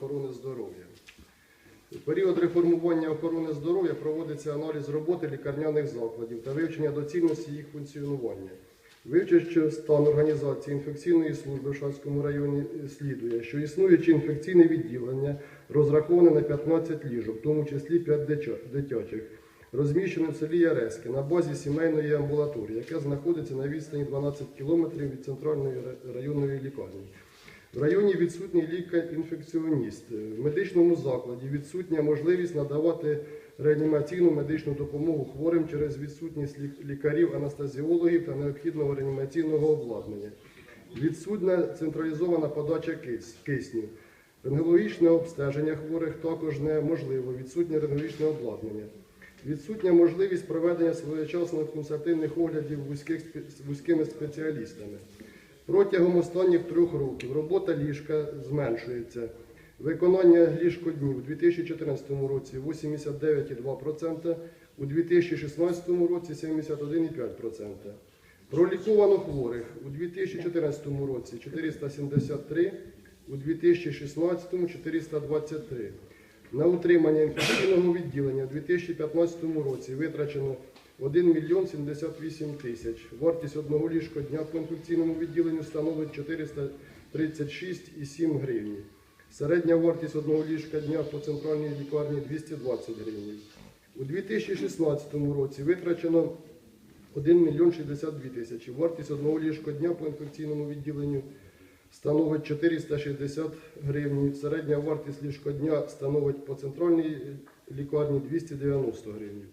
охорони здоров'я. У період реформування охорони здоров'я проводиться аналіз роботи лікарняних закладів та вивчення доцільності їх функціонування. Вивчивши стан організації інфекційної служби в Шацькому районі, слідує, що існуюче інфекційне відділення розраховане на 15 ліжок, в тому числі 5 дитячих, розміщене в селі Яреське на базі сімейної амбулаторії, яка знаходиться на відстані 12 кілометрів від центральної районної лікарні. В районі відсутній лікар-інфекціоніст. В медичному закладі відсутня можливість надавати реанімаційну медичну допомогу хворим через відсутність лікарів, анестезіологів та необхідного реанімаційного обладнання. Відсутня централізована подача кис- кисню. Рентгенологічне обстеження хворих також неможливо, відсутнє рентгенологічне обладнання. Відсутня можливість проведення своєчасних консультативних оглядів вузькими спеціалістами. Протягом останніх трьох років робота ліжка зменшується. Виконання ліжкоднів у 2014 році 89,2%, у 2016 році 71,5%. Проліковано хворих у 2014 році 473, у 2016 423. На утримання інфекційного відділення у 2015 році витрачено 1 мільйон 78 тисяч. Вартість одного ліжка дня по інфекційному відділенню становить 436,7 гривень. Середня вартість одного ліжка дня по центральній лікарні 220 гривень. У 2016 році витрачено 1 мільйон 62 тисячі. Вартість одного ліжка дня по інфекційному відділенню становить 460 гривень. Середня вартість ліжка дня становить по центральній лікарні 290 гривень.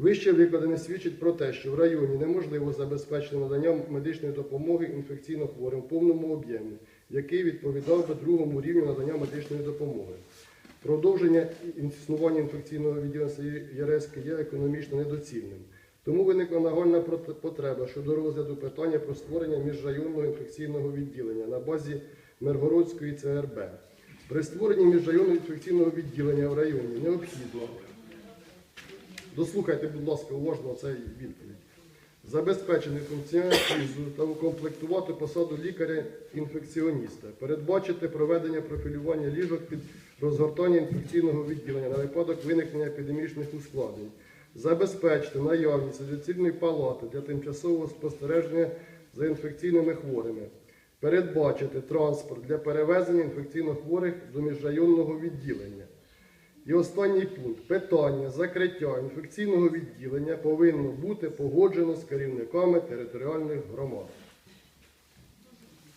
Вище викладене свідчить про те, що в районі неможливо забезпечити надання медичної допомоги інфекційно хворим в повному об'ємі, який відповідав би другому рівню надання медичної допомоги. Продовження існування інфекційного відділення ЄРСК є економічно недоцільним. Тому виникла нагальна потреба щодо розгляду питання про створення міжрайонного інфекційного відділення на базі Миргородської ЦРБ. При створенні міжрайонного інфекційного відділення в районі необхідно Дослухайте, будь ласка, уважно цей відповідь. Забезпечити функціональну та укомплектувати посаду лікаря-інфекціоніста, передбачити проведення профілювання ліжок під розгортання інфекційного відділення на випадок виникнення епідемічних ускладнень, забезпечити наявність ізоляційної палати для тимчасового спостереження за інфекційними хворими, передбачити транспорт для перевезення інфекційно хворих до міжрайонного відділення. І останній пункт. Питання закриття інфекційного відділення повинно бути погоджено з керівниками територіальних громад.